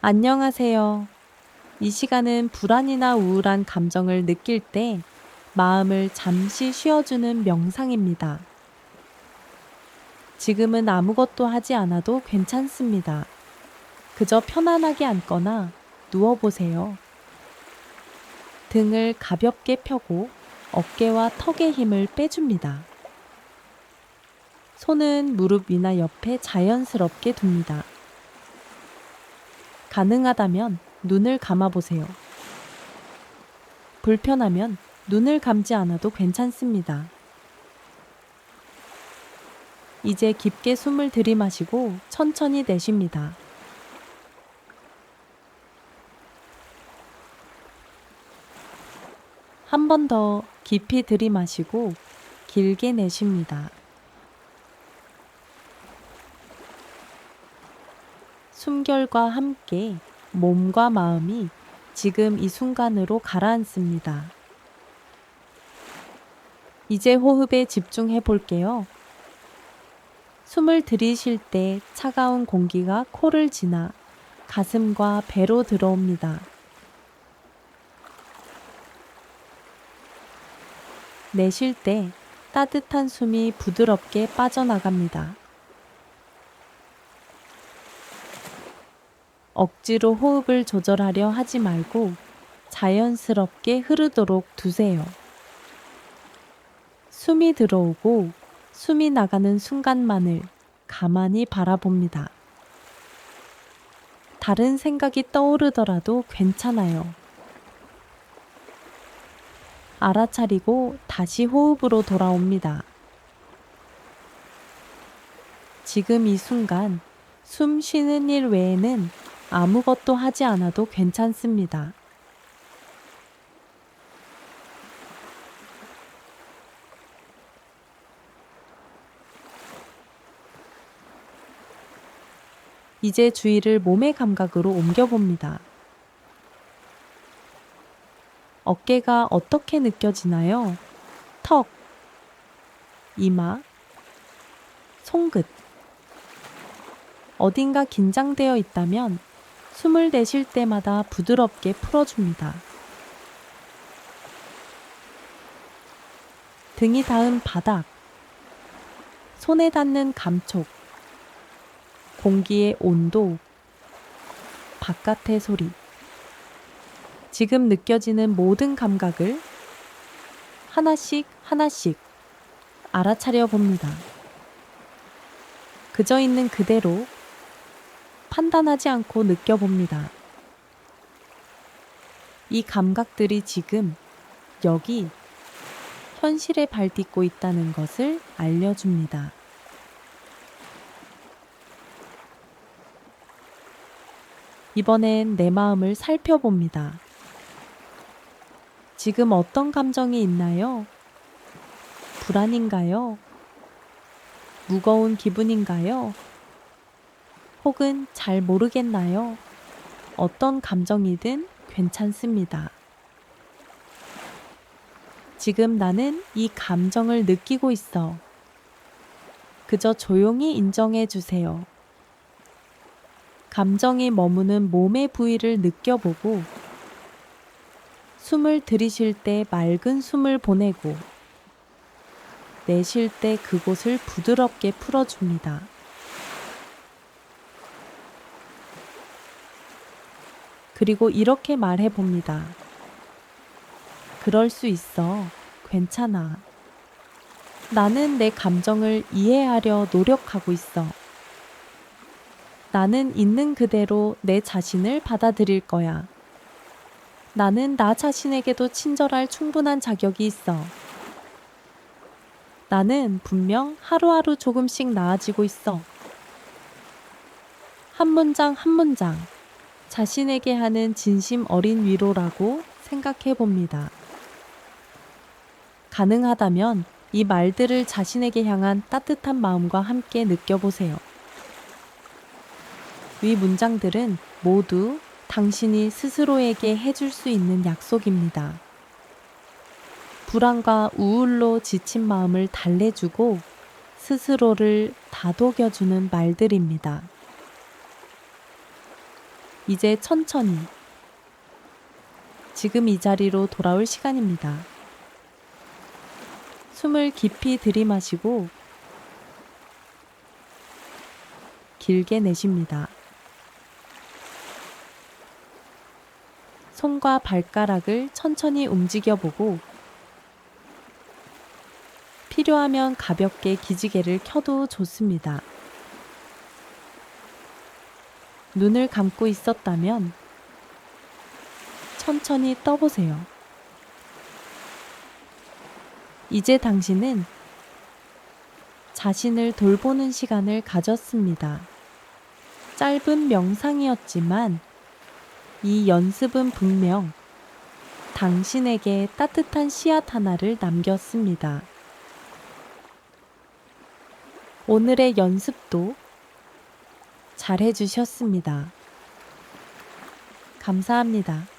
안녕하세요. 이 시간은 불안이나 우울한 감정을 느낄 때 마음을 잠시 쉬어주는 명상입니다. 지금은 아무것도 하지 않아도 괜찮습니다. 그저 편안하게 앉거나 누워보세요. 등을 가볍게 펴고 어깨와 턱의 힘을 빼줍니다. 손은 무릎 위나 옆에 자연스럽게 둡니다. 가능하다면 눈을 감아보세요. 불편하면 눈을 감지 않아도 괜찮습니다. 이제 깊게 숨을 들이마시고 천천히 내쉽니다. 한 번 더 깊이 들이마시고 길게 내쉽니다. 숨결과 함께 몸과 마음이 지금 이 순간으로 가라앉습니다. 이제 호흡에 집중해 볼게요. 숨을 들이쉴 때 차가운 공기가 코를 지나 가슴과 배로 들어옵니다. 내쉴 때 따뜻한 숨이 부드럽게 빠져나갑니다. 억지로 호흡을 조절하려 하지 말고 자연스럽게 흐르도록 두세요. 숨이 들어오고 숨이 나가는 순간만을 가만히 바라봅니다. 다른 생각이 떠오르더라도 괜찮아요. 알아차리고 다시 호흡으로 돌아옵니다. 지금 이 순간 숨 쉬는 일 외에는 아무것도 하지 않아도 괜찮습니다. 이제 주의를 몸의 감각으로 옮겨봅니다. 어깨가 어떻게 느껴지나요? 턱, 이마, 손끝. 어딘가 긴장되어 있다면 숨을 내쉴 때마다 부드럽게 풀어줍니다. 등이 닿은 바닥, 손에 닿는 감촉, 공기의 온도, 바깥의 소리, 지금 느껴지는 모든 감각을 하나씩 하나씩 알아차려 봅니다. 그저 있는 그대로 판단하지 않고 느껴봅니다. 이 감각들이 지금 여기 현실에 발딛고 있다는 것을 알려줍니다. 이번엔 내 마음을 살펴봅니다. 지금 어떤 감정이 있나요? 불안인가요? 무거운 기분인가요? 혹은 잘 모르겠나요? 어떤 감정이든 괜찮습니다. 지금 나는 이 감정을 느끼고 있어. 그저 조용히 인정해 주세요. 감정이 머무는 몸의 부위를 느껴보고 숨을 들이쉴 때 맑은 숨을 보내고 내쉴 때 그곳을 부드럽게 풀어줍니다. 그리고 이렇게 말해 봅니다. 그럴 수 있어. 괜찮아. 나는 내 감정을 이해하려 노력하고 있어. 나는 있는 그대로 내 자신을 받아들일 거야. 나는 나 자신에게도 친절할 충분한 자격이 있어. 나는 분명 하루하루 조금씩 나아지고 있어. 한 문장 한 문장. 자신에게 하는 진심 어린 위로라고 생각해 봅니다. 가능하다면 이 말들을 자신에게 향한 따뜻한 마음과 함께 느껴보세요. 위 문장들은 모두 당신이 스스로에게 해줄 수 있는 약속입니다. 불안과 우울로 지친 마음을 달래주고 스스로를 다독여주는 말들입니다. 이제 천천히. 지금 이 자리로 돌아올 시간입니다. 숨을 깊이 들이마시고 길게 내쉽니다. 손과 발가락을 천천히 움직여 보고 필요하면 가볍게 기지개를 켜도 좋습니다. 눈을 감고 있었다면 천천히 떠보세요. 이제 당신은 자신을 돌보는 시간을 가졌습니다. 짧은 명상이었지만 이 연습은 분명 당신에게 따뜻한 씨앗 하나를 남겼습니다. 오늘의 연습도 잘 해주셨습니다. 감사합니다.